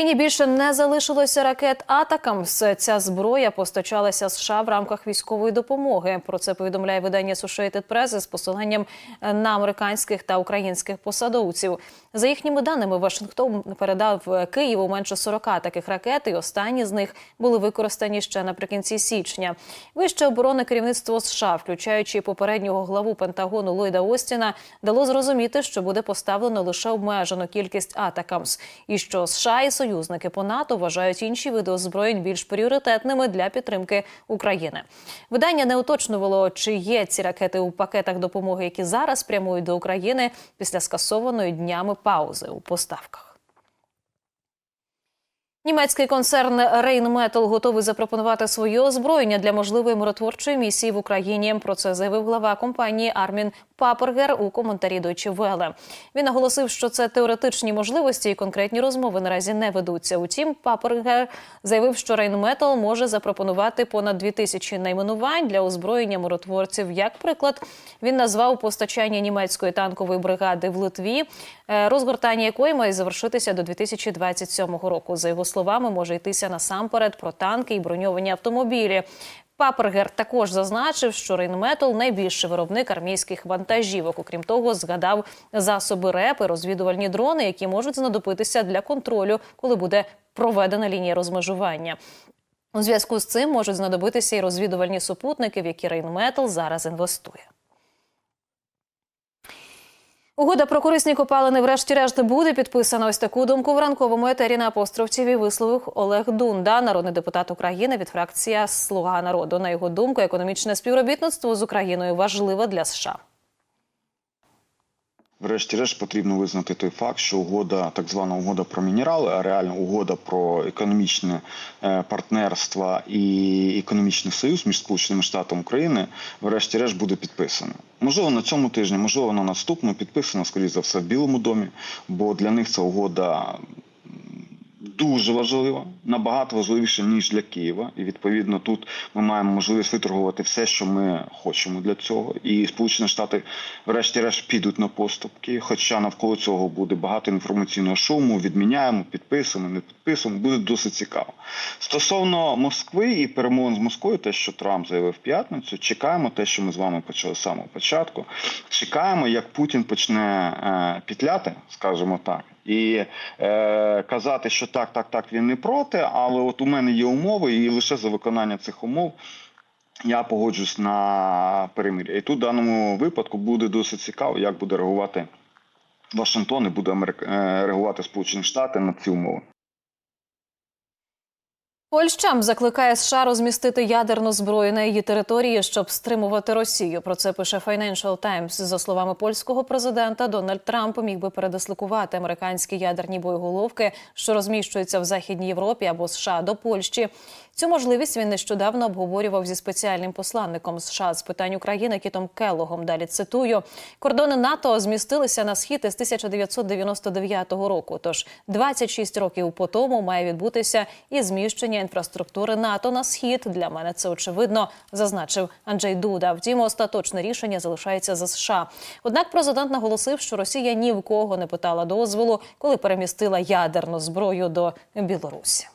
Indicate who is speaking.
Speaker 1: Україні більше не залишилося ракет Атакамс. Ця зброя постачалася США в рамках військової допомоги. Про це повідомляє видання Associated Press з посиланням на американських та українських посадовців. За їхніми даними, Вашингтон передав Києву менше 40 таких ракет, і останні з них були використані ще наприкінці січня. Вище оборонне керівництво США, включаючи попереднього главу Пентагону Ллойда Остіна, дало зрозуміти, що буде поставлено лише обмежену кількість Атакамс, і що США і союзники по НАТО вважають інші види озброєнь більш пріоритетними для підтримки України. Видання не уточнювало, чи є ці ракети у пакетах допомоги, які зараз прямують до України після скасованої днями паузи у поставках. Німецький концерн Rheinmetall готовий запропонувати своє озброєння для можливої миротворчої місії в Україні. Про це заявив глава компанії Армін Папергер у коментарі Deutsche Welle. Він наголосив, що це теоретичні можливості і конкретні розмови наразі не ведуться. Утім, Папергер заявив, що Rheinmetall може запропонувати понад 2000 найменувань для озброєння миротворців. Як приклад, він назвав постачання німецької танкової бригади в Литві, е, розгортання якої має завершитися до 2027 року. За його словами, може йтися насамперед про танки і броньовані автомобілі. Папергер також зазначив, що Рейнметал найбільший виробник армійських вантажівок. Окрім того, згадав засоби РЕП і розвідувальні дрони, які можуть знадобитися для контролю, коли буде проведена лінія розмежування. У зв'язку з цим можуть знадобитися і розвідувальні супутники, в які Рейнметал зараз інвестує. Угода про корисні копалини, врешті-решт, буде підписана. Ось таку думку в ранковому етері на апостроф ТВ висловив Олег Дунда, народний депутат України від фракції Слуга народу. На його думку, економічне співробітництво з Україною важливе для США.
Speaker 2: Врешті-решт потрібно визнати той факт, що угода, так звана угода про мінерали, а реально угода про економічне е, партнерство і економічний союз між Сполученими Штатами України, врешті-решт буде підписана. Можливо, на цьому тижні, можливо, на наступному підписана, скоріше за все, в Білому домі, бо для них ця угода дуже важлива, набагато важливіше ніж для Києва. І відповідно тут ми маємо можливість виторгувати все, що ми хочемо для цього. І Сполучені Штати, врешті-решт, підуть на поступки. Хоча навколо цього буде багато інформаційного шуму. Відміняємо, підписуємо, не підписуємо. Буде досить цікаво. Стосовно Москви і перемовин з Москвою, те, що Трамп заявив в п'ятницю, чекаємо те, що ми з вами почали з самого початку. Чекаємо, як Путін почне е, пітляти, скажімо так. І е, казати, що так, так, так, він не проти, але от у мене є умови, і лише за виконання цих умов я погоджусь на перемир'я. І тут в даному випадку буде досить цікаво, як буде реагувати Вашингтон і буде е, реагувати Сполучені Штати на ці умови.
Speaker 1: Польща закликає США розмістити ядерну зброю на її території, щоб стримувати Росію. Про це пише Financial Times. За словами польського президента, Дональд Трамп міг би передислокувати американські ядерні боєголовки, що розміщуються в Західній Європі або США до Польщі. Цю можливість він нещодавно обговорював зі спеціальним посланником США з питань України Кітом Келлогом. Далі цитую: кордони НАТО змістилися на схід із 1999 року. Тож 26 років по тому має відбутися і зміщення інфраструктури НАТО на схід. Для мене це очевидно, зазначив Анджей Дуда. Втім, остаточне рішення залишається за США. Однак президент наголосив, що Росія ні в кого не питала дозволу, коли перемістила ядерну зброю до Білорусі.